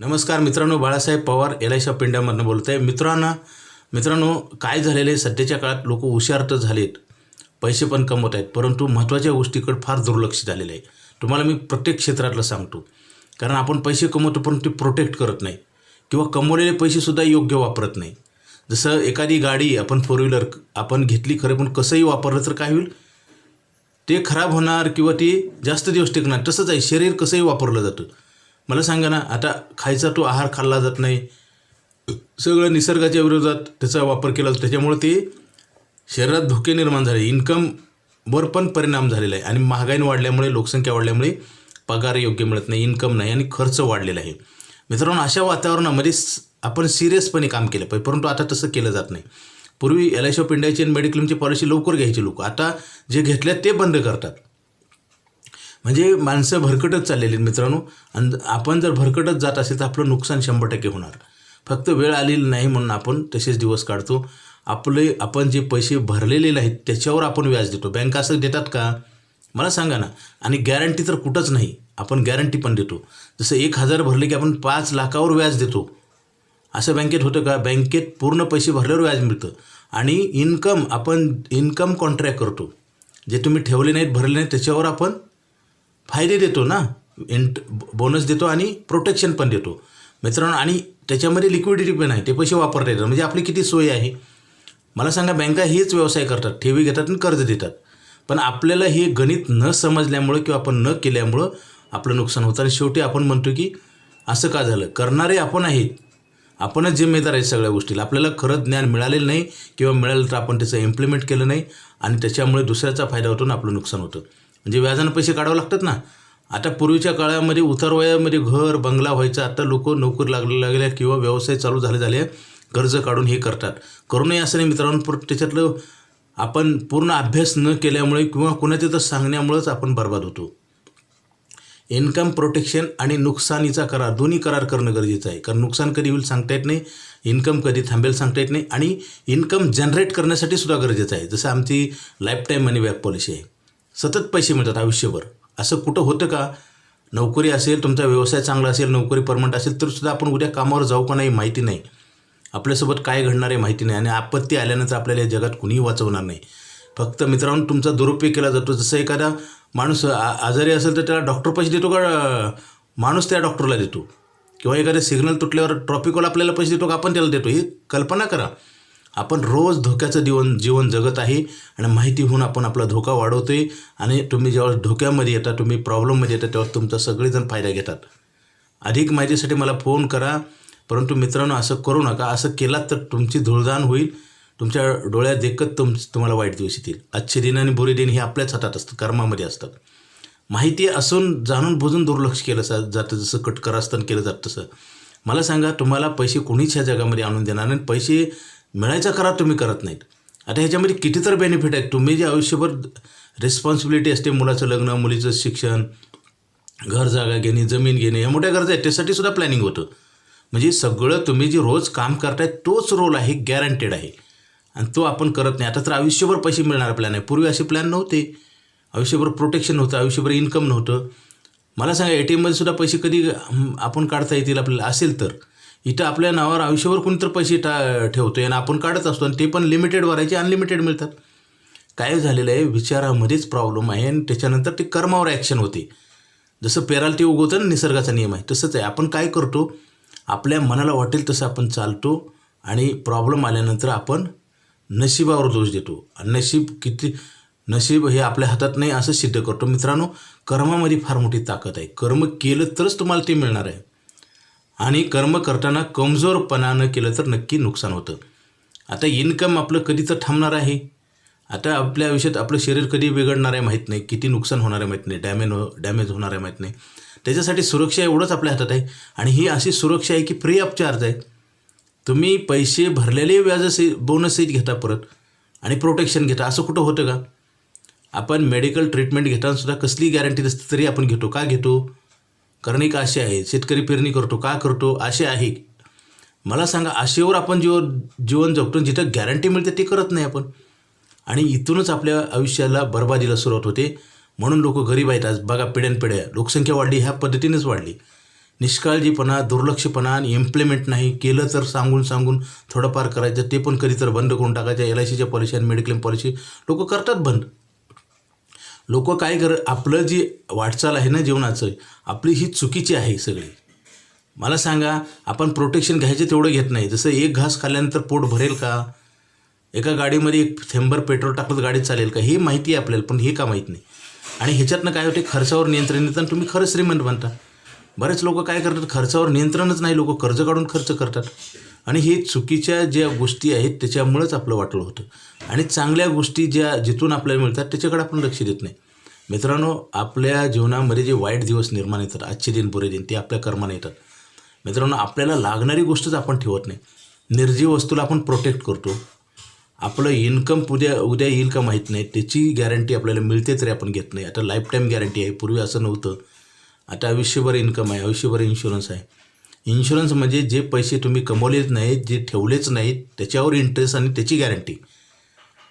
नमस्कार मित्रांनो Balasaheb Pawar L I shop इंडियामधनं बोलत आहे मित्रांनो मित्रांनो काय झालेलं? आहे सध्याच्या काळात लोक हुशार तर झालेत. पैसे पण कमवत आहेत परंतु महत्त्वाच्या गोष्टीकडे फार दुर्लक्ष झालेलं आहे. तुम्हाला मी प्रत्येक क्षेत्रातलं सांगतो. कारण आपण पैसे कमवतो पण ते प्रोटेक्ट करत नाही. किंवा कमवलेले पैसेसुद्धा योग्य वापरत नाही. जसं एखादी गाडी आपण फोर व्हीलर आपण घेतली खरं पण कसंही वापरलं तर काय होईल? ते खराब होणार किंवा ती जास्त दिवस टिकणार तसंच आहे. शरीर कसंही वापरलं जातं. मला सांगा ना आता खायचा तो आहार खाल्ला जात नाही. सगळं निसर्गाच्या विरोधात त्याचा वापर केला जातो. त्याच्यामुळे ते शरीरात धोके निर्माण झाले. इन्कमवर पण परिणाम झालेला आहे. आणि महागाईने वाढल्यामुळे लोकसंख्या वाढल्यामुळे पगार योग्य मिळत नाही इन्कम नाही आणि खर्च वाढलेला आहे. मित्रांनो अशा वातावरणामध्ये आपण सिरियसपणे काम केलं पाहिजे. परंतु आता तसं केलं जात नाही. पूर्वी एल आय ऑफ इंडियाची आणि मेडिक्लेमची पॉलिसी लवकर घ्यायची लोक. आता जे घेतल्यात ते बंद करतात. म्हणजे माणसं भरकटत चाललेली आहेत मित्रांनो. आणि आपण जर भरकटत जात असेल तर आपलं नुकसान शंभर टक्के होणार. फक्त वेळ आलेली नाही म्हणून आपण तसेच दिवस काढतो. आपले आपण जे पैसे भरलेले नाहीत त्याच्यावर आपण व्याज देतो. बँका असं देतात का? मला सांगा ना. आणि गॅरंटी तर कुठंच नाही. आपण गॅरंटी पण देतो. जसं एक हजार भरले की आपण पाच लाखावर व्याज देतो. असं बँकेत होतं का? बँकेत पूर्ण पैसे भरल्यावर व्याज मिळतं. आणि इन्कम आपण इन्कम कॉन्ट्रॅक्ट करतो. जे तुम्ही ठेवले नाहीत भरले नाहीत त्याच्यावर आपण फायदे देतो ना? इंट बोनस देतो आणि प्रोटेक्शन पण देतो. मित्रांनो आणि त्याच्यामध्ये लिक्विडिटी पण आहे. ते पैसे वापरता येतात. म्हणजे आपली किती सोय आहे? मला सांगा बँका हेच व्यवसाय करतात. ठेवी घेतात आणि कर्ज देतात. पण आपल्याला हे गणित न समजल्यामुळं किंवा आपण न केल्यामुळं आपलं नुकसान होतं. आणि शेवटी आपण म्हणतो की असं का झालं? करणारे आपण आहेत. आपणच जिम्मेदार आहे सगळ्या गोष्टीला. आपल्याला खरं ज्ञान मिळालेलं नाही. किंवा मिळालं तर आपण त्याचं इम्प्लिमेंट केलं नाही. आणि त्याच्यामुळे दुसऱ्याचा फायदा होतो आणि आपलं नुकसान होतं. म्हणजे व्याजानं पैसे काढावे लागतात ना. आता पूर्वीच्या काळामध्ये उतार वयामध्ये घर बंगला व्हायचा. आता लोक नोकरी लागले लागल्या किंवा व्यवसाय चालू झाले झाले कर्ज काढून हे करतात. करू नये असं नाही मित्रांनो त्याच्यातलं आपण पूर्ण अभ्यास न केल्यामुळे किंवा कुणाचे तर सांगण्यामुळंच आपण बर्बाद होतो. इन्कम प्रोटेक्शन आणि नुकसानीचा करार दोन्ही करार करणं गरजेचं आहे. कारण नुकसान कधी होईल सांगता येत नाही. इन्कम कधी थांबेल सांगता येत नाही. आणि इन्कम जनरेट करण्यासाठी सुद्धा गरजेचं आहे. जसं आमची life time money back policy आहे. सतत पैसे मिळतात आयुष्यभर. असं कुठं होतं का? नोकरी असेल तुमचा व्यवसाय चांगला असेल नोकरी परमनंट असेल तर सुद्धा आपण उद्या कामावर जाऊ का नाही माहिती नाही. आपल्यासोबत काय घडणार आहे माहिती नाही आणि आपत्ती आल्यानंतर आपल्याला या जगात कुणीही वाचवणार नाही. फक्त मित्रांनो तुमचा दुरुपयोग केला जातो. जसं एखादा माणूस आ- आजारी असेल तर त्याला डॉक्टर पैसे देतो का? माणूस त्या डॉक्टरला देतो. किंवा एखाद्या सिग्नल तुटल्यावर ट्रॉफिकवाला आपल्याला पैसे देतो का? आपण त्याला देतो. ही कल्पना करा. आपण रोज धोक्याचं जीवन जीवन जगत आहे आणि माहिती होऊन आपण आपला धोका वाढवतो आहे आणि तुम्ही जेव्हा धोक्यामध्ये येता तुम्ही प्रॉब्लेममध्ये येता तेव्हा तुमचा सगळेजण फायदा घेतात. अधिक माहितीसाठी मला फोन करा. परंतु मित्रांनो असं करू नका. असं केलात तर तुमची धुळदाण होईल. तुमच्या डोळ्यात देखत तुम तुम्हाला वाईट दिवस येतील. अच्छे दिन आणि बुरे दिन हे आपल्याच हातात असतं कर्मामध्ये असतात. माहिती असून जाणून बुजून दुर्लक्ष केलं सा- जातं जसं कटकर केलं जातं तसं. मला सांगा तुम्हाला पैसे कोणीच ह्या जगामध्ये आणून देणार नाही. पैसे मिळायचा करार तुम्ही करत नाहीत. आता ह्याच्यामध्ये किती तर बेनिफिट आहेत. तुम्ही जे आयुष्यभर रिस्पॉन्सिबिलिटी असते मुलाचं लग्न मुलीचं शिक्षण घर जागा घेणे जमीन घेणे या मोठ्या गरजा आहेत. त्यासाठी सुद्धा प्लॅनिंग होतं. म्हणजे सगळं तुम्ही जे रोज काम करताय तोच रोल आहे गॅरंटेड आहे. आणि तो आपण करत नाही. आता तर आयुष्यभर पैसे मिळणार प्लॅन आहे. पूर्वी असे प्लॅन नव्हते. आयुष्यभर प्रोटेक्शन नव्हतं आयुष्यभर इन्कम नव्हतं. मला सांगा ए टी एममध्ये सुद्धा पैसे कधी आपण काढता येतील आपल्याला? असेल तर. इथं आपल्या नावावर आयुष्यभर कोणीतर पैसे टा ठेवतोय आणि आपण काढत असतो आणि ते पण लिमिटेड भरायचे अनलिमिटेड मिळतात. काय झालेलं आहे? विचारामध्येच प्रॉब्लेम आहे आणि त्याच्यानंतर ते कर्मावर ॲक्शन होते. जसं पेराल ते उगवतं ना निसर्गाचा नियम आहे तसंच आहे. आपण काय करतो? आपल्या मनाला वाटेल तसं आपण चालतो आणि प्रॉब्लेम आल्यानंतर आपण नशिबावर दोष देतो. आणि नशीब किती नशीब हे आपल्या हातात नाही असं सिद्ध करतो. मित्रांनो कर्मामध्ये फार मोठी ताकद आहे. कर्म केलं तरच तुम्हाला ते मिळणार आहे. आणि कर्म करताना कमजोरपणानं केलं तर नक्की नुकसान होतं. आता इन्कम आपलं कधी तर थांबणार आहे? आता आपल्या आयुष्यात आपलं शरीर कधी बिघडणार आहे माहीत नाही किती नुकसान होणार आहे माहीत नाही डॅमेज हो डॅमेज होणार आहे माहीत नाही. त्याच्यासाठी सुरक्षा एवढंच आपल्या हातात आहे आणि ही अशी सुरक्षा आहे की फ्री ऑफ चार्ज आहे. तुम्ही पैसे भरलेले व्याज बोनसही घेता परत आणि प्रोटेक्शन घेता. असं कुठं होतं का? आपण मेडिकल ट्रीटमेंट घेताना सुद्धा कसली गॅरंटी नसते तरी आपण घेतो. का घेतो? कारण एक असे आहे? शेतकरी पेरणी करतो का करतो? असे आहे. मला सांगा आशेवर आपण जीव जीवन जगतो जिथं गॅरंटी मिळते ते करत नाही आपण. आणि इथूनच आपल्या आयुष्याला बरबादीला सुरुवात होते. म्हणून लोक गरीब आहेत. आज बघा पिढ्यानपिढ्या लोकसंख्या वाढली ह्या पद्धतीनेच वाढली. निष्काळजीपणा दुर्लक्षपणा आणि इम्प्लिमेंट नाही. केलं तर सांगून सांगून थोडंफार करायचं ते पण कधी तर बंद करून टाकायचं. एल आय सीच्या पॉलिसी आणि मेडिक्लेम पॉलिसी लोक करतात बंद. लोक काय कर आपलं जी वाटचाल आहे ना जीवनाचं आपली ही चुकीची आहे सगळी. मला सांगा आपण प्रोटेक्शन घ्यायचे तेवढं घेत नाही. जसं एक घास खाल्ल्यानंतर पोट भरेल का? एका गाडीमध्ये एक थेंबर पेट्रोल टाकलं तर गाडी चालेल का? हे माहिती आहे आपल्याला पण हे का माहीत नाही? आणि ह्याच्यातनं काय होते? खर्चावर नियंत्रण येतं आणि तुम्ही खरं श्रीमंत बनता. बरेच लोक काय करतात? खर्चावर नियंत्रणच नाही. लोक कर्ज काढून खर्च करतात. आणि हे चुकीच्या ज्या गोष्टी आहेत त्याच्यामुळंच आपलं वाटलं होतं. आणि चांगल्या गोष्टी ज्या जिथून आपल्याला मिळतात त्याच्याकडे आपण लक्ष देत नाही. मित्रांनो आपल्या जीवनामध्ये जे वाईट दिवस निर्माण येतात आजचे दिन पुरे दिन ते आपल्या कर्माने येतात. मित्रांनो आपल्याला लागणारी गोष्टच आपण ठेवत नाही. निर्जीव वस्तूला आपण प्रोटेक्ट करतो. आपलं इन्कम उद्या उद्या येईल का माहीत नाही त्याची गॅरंटी आपल्याला मिळते तरी आपण घेत नाही. आता लाईफ टाईम गॅरंटी आहे पूर्वी असं नव्हतं. आता आयुष्यभर इन्कम आहे आयुष्यभर इन्शुरन्स आहे. इन्शुरन्स म्हणजे जे पैसे तुम्ही कमवलेच नाहीत जे ठेवलेच नाहीत त्याच्यावर इंटरेस्ट आणि त्याची गॅरंटी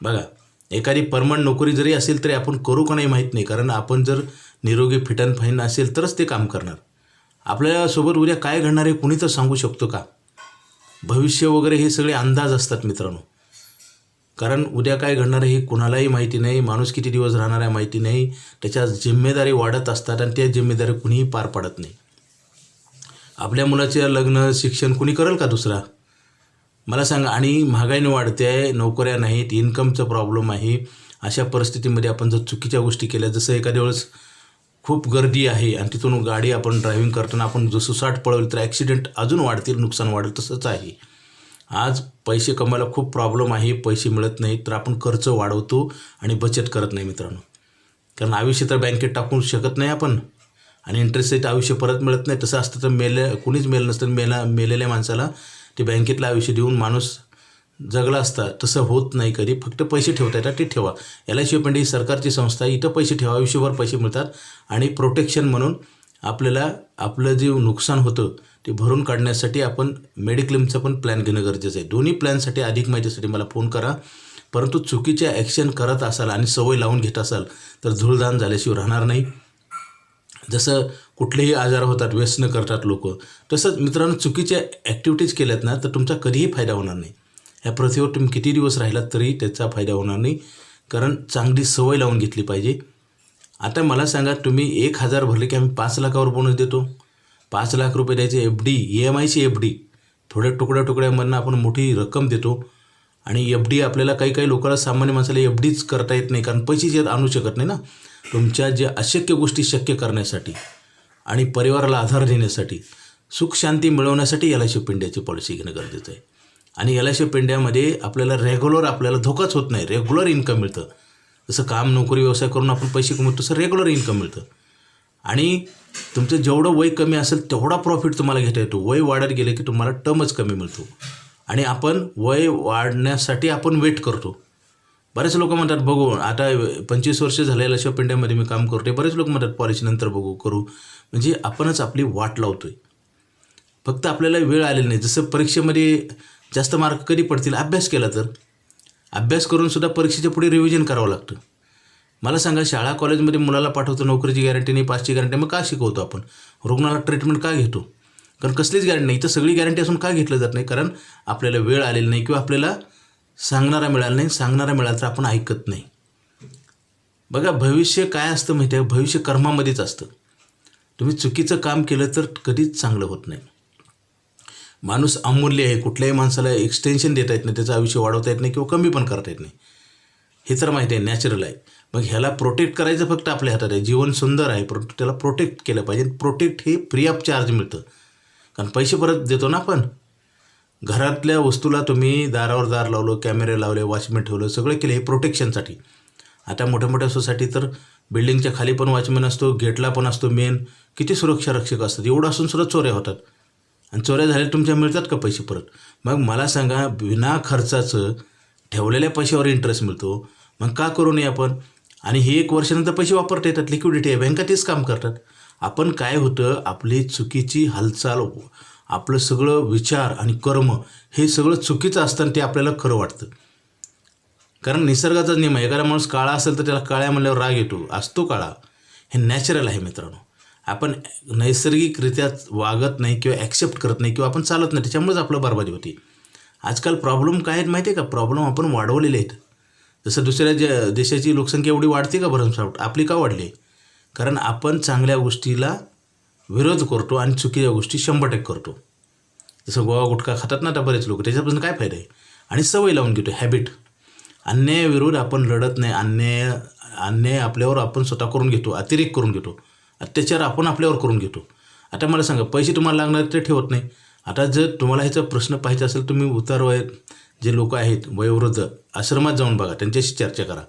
बघा एखादी परमनंट नोकरी जरी असेल तरी आपण करू का नाही माहीत नाही. कारण आपण जर निरोगी फिट अँड फाईन असेल तरच ते काम करणार. आपल्यासोबत उद्या काय घडणार आहे कुणी तर सांगू शकतो का? भविष्य वगैरे हे सगळे अंदाज असतात मित्रांनो. कारण उद्या काय घडणार आहे हे कुणालाही माहिती नाही. माणूस किती दिवस राहणार आहे माहिती नाही. त्याच्या जिम्मेदारी वाढत असतात आणि त्या जिम्मेदारी कुणीही पार पाडत नाही. आपल्या मुलाचे लग्न शिक्षण कुणी करेल का दुसरा? मला सांगा आणि महागाईने वाढते आहे नोकऱ्या नाहीत इन्कमचा प्रॉब्लेम आहे अशा परिस्थितीमध्ये आपण जर चुकीच्या गोष्टी केल्या जसं एखाद्या वेळेस खूप गर्दी आहे आणि तिथून गाडी आपण ड्रायव्हिंग करताना आपण जसं साठ पळवली तर ॲक्सिडेंट अजून वाढतील नुकसान वाढेल तसंच आहे. आज पैसे कमवायला खूप प्रॉब्लेम आहे पैसे मिळत नाहीत तर आपण खर्च वाढवतो आणि बचत करत नाही मित्रांनो. कारण आयुष्य तर बँकेत टाकू शकत नाही आपण. आणि इंटरेस्ट सहित आयुष्य परत मिळत नाही तसं असतं तर मेलं कुणीच मेलं नसतं मेला मेलेल्या माणसाला ते बँकेतलं आयुष्य देऊन माणूस जगला असता तसं होत नाही कधी. फक्त पैसे ठेवता येतात ते ठेवा. एल आय सी ही सरकारची संस्था आहे इथं पैसे ठेवा आयुष्यभर पैसे मिळतात. आणि प्रोटेक्शन म्हणून आपल्याला आपलं जे नुकसान होतं ते भरून काढण्यासाठी आपण मेडिक्लेमचा पण प्लॅन घेणं गरजेचं आहे. दोन्ही प्लॅनसाठी अधिक माहितीसाठी मला फोन करा. परंतु चुकीच्या ॲक्शन करत असाल आणि सवय लावून घेत असाल तर धूळदान झाल्याशिवाय राहणार नाही. जसं कुठलेही आजार होतात व्यसन करतात लोक तसंच मित्रांनो चुकीच्या ॲक्टिव्हिटीज केल्यात ना तर तुमचा कधीही फायदा होणार नाही. ह्या पृथ्वीवर तुम्ही किती दिवस राहिलात तरी त्याचा फायदा होणार नाही. कारण चांगली सवय लावून घेतली पाहिजे. आता मला सांगा तुम्ही एक हजार भरले की आम्ही पाच लाखावर बोनस देतो? पाच लाख रुपये द्यायचे एफ डी ई एम आयची एफ डी थोड्या तुकड्या तुकड्यामधनं आपण मोठी रक्कम देतो. आणि एफ डी आपल्याला काही काही लोकांना सामान्य माणसाला एफ डीच करता येत नाही कारण पैसे आणू शकत नाही ना. तुमच्या ज्या अशक्य गोष्टी शक्य करण्यासाठी आणि परिवाराला आधार देण्यासाठी सुख शांती मिळवण्यासाठी एल आय सी पिंड्याची पॉलिसी घेणं गरजेचं आहे. आणि एल आय सी पिंड्यामध्ये आपल्याला रेग्युलर आपल्याला धोकाच होत नाही. रेग्युलर इन्कम मिळतं. जसं काम नोकरी व्यवसाय करून आपण पैसे कमवतो तसं रेग्युलर इन्कम मिळतं. आणि तुमचं जेवढं वय कमी असेल तेवढा प्रॉफिट तुम्हाला घेता येतो. वय वाढत गेलं की तुम्हाला टर्मच कमी मिळतो. आणि आपण वय वाढण्यासाठी आपण वेट करतो. बरेच लोक म्हणतात बघू आता पंचवीस वर्ष झालेल्या अशा इंडियामध्ये मी काम करतोय. बरेच लोक म्हणतात पॉलिसी नंतर बघू करू. म्हणजे आपणच आपली वाट लावतोय. फक्त आपल्याला वेळ आलेली नाही. जसं परीक्षेमध्ये जास्त मार्क कधी पडतील अभ्यास केला तर. अभ्यास करूनसुद्धा परीक्षेच्या पुढे रिव्हिजन करावं लागतं. मला सांगा शाळा कॉलेजमध्ये मुलाला पाठवतो नोकरीची गॅरंटी नाही पाचची गॅरंटी मग का शिकवतो आपण? रुग्णाला ट्रीटमेंट का घेतो? कारण कसलीच गॅरंटी नाही. तर सगळी गॅरंटी असून का घेतलं जात नाही? कारण आपल्याला वेळ आलेली नाही किंवा आपल्याला सांगणारा मिळाला नाही सांगणारा मिळाला तर आपण ऐकत नाही. बघा भविष्य काय असतं माहिती आहे भविष्य कर्मामध्येच असतं. तुम्ही चुकीचं काम केलं तर कधीच चांगलं होत नाही. माणूस अमूल्य आहे कुठल्याही माणसाला एक्सटेन्शन देता येत नाही त्याचं आयुष्य वाढवता येत नाही किंवा कमी पण करता येत नाही. हे तर माहिती आहे नॅचरल आहे. मग ह्याला प्रोटेक्ट करायचं फक्त आपल्या हातात आहे. जीवन सुंदर आहे परंतु त्याला प्रोटेक्ट केलं पाहिजे. प्रोटेक्ट हे फ्री ऑफ चार्ज मिळतं. कारण पैसे परत देतो ना आपण. घरातल्या वस्तूला तुम्ही दारावर दार लावलं कॅमेरे लावले वॉचमॅन ठेवलं सगळं केलं हे प्रोटेक्शनसाठी आता मोठ्या मोठ्या सोसायटी तर बिल्डिंगच्या खाली पण वॉचमॅन असतो गेटला पण असतो मेन किती सुरक्षा रक्षक असतात? एवढं असून सुद्धा चोऱ्या होतात. आणि चोऱ्या झाल्या तुमच्या मिळतात का पैसे परत? मग मला सांगा विना खर्चाचं ठेवलेल्या पैशावर इंटरेस्ट मिळतो. मग का करू नये आपण? आणि हे एक वर्षानंतर पैसे वापरता येतात लिक्विडिटी आहे. बँका तेच काम करतात. आपण काय होतं? आपली चुकीची हालचाल आपलं सगळं विचार आणि कर्म हे सगळं चुकीचं असतं आणि ते आपल्याला खरं वाटतं. कारण निसर्गाचा नियम आहे. एखादा माणूस काळा असेल तर त्याला काळ्या म्हणल्यावर राग येतो. असतो काळा. हे नॅचरल आहे मित्रांनो. आपण नैसर्गिकरित्या वागत नाही किंवा ॲक्सेप्ट करत नाही किंवा आपण चालत नाही. त्याच्यामुळेच आपलं बरबादी होती. आजकाल प्रॉब्लेम काय आहेत माहिती आहे का? प्रॉब्लेम आपण वाढवलेले आहेत. जसं दुसऱ्या ज देशाची लोकसंख्या एवढी वाढते का भरमसाठ? आपली का वाढली? कारण आपण चांगल्या गोष्टीला विरोध करतो आणि चुकीच्या गोष्टी शंभर टक्के करतो. जसं गोवा गुटखा खातात ना आता बरेच लोक त्याच्यापासून काय फायदा आहे? आणि सवय लावून घेतो हॅबिट अन्यायाविरोध आपण लढत नाही अन्याय अन्याय आपल्यावर आपण स्वतः करून घेतो अतिरेक करून घेतो. अत्याचार आपण आपल्यावर करून घेतो. आता मला सांगा पैसे तुम्हाला लागणार ते ठेवत नाही. आता जर तुम्हाला ह्याचा प्रश्न पाहिजे असेल तुम्ही उतार वय जे लोक आहेत वयोवृद्ध आश्रमात जाऊन बघा त्यांच्याशी चर्चा करा.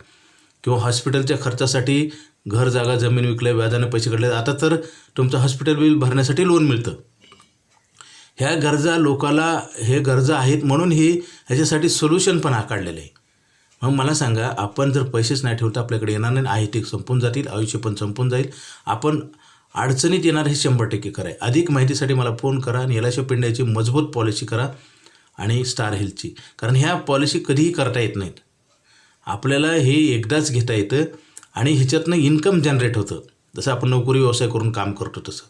किंवा हॉस्पिटलच्या खर्चासाठी घर जागा जमीन विकल्या व्याजाने पैसे काढले आता तर तुमचं हॉस्पिटल बिल भरण्यासाठी लोन मिळतं. ह्या गरजा लोकाला हे गरजा आहेत म्हणून ही ह्याच्यासाठी सोल्युशन पण आकारलेलं आहे. मग मला सांगा आपण जर पैसेच नाही ठेवता आपल्याकडे येणार नाही आहे ते संपून जातील आयुष्य पण संपून जाईल. आपण अडचणीत येणार हे शंभर टक्के कराय अधिक माहितीसाठी मला फोन करा आणि एलाशो पिंड्याची मजबूत पॉलिसी करा आणि स्टार हेल्थची कारण ह्या पॉलिसी कधीही करता येत नाहीत. आपल्याला हे एकदाच घेता येतं. आणि ह्याच्यातनं इन्कम जनरेट होतं. जसं आपण नोकरी व्यवसाय करून काम करतो तसं.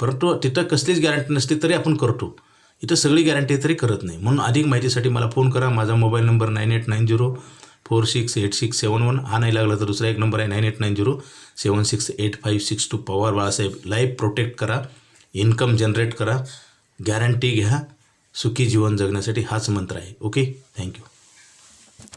परंतु तिथं कसलीच गॅरंटी नसते तरी आपण करतो. इथं सगळी गॅरंटी तरी करत नाही. म्हणून अधिक माहितीसाठी मला फोन करा. माझा mobile number nine eight nine zero four six eight six seven one हा नाही लागला तर दुसरा एक नंबर आहे nine eight nine zero seven six eight five six two Pawar Balasaheb life protect करा. इन्कम जनरेट करा. गॅरंटी घ्या. सुखी जीवन जगण्यासाठी हाच मंत्र आहे. Okay thank you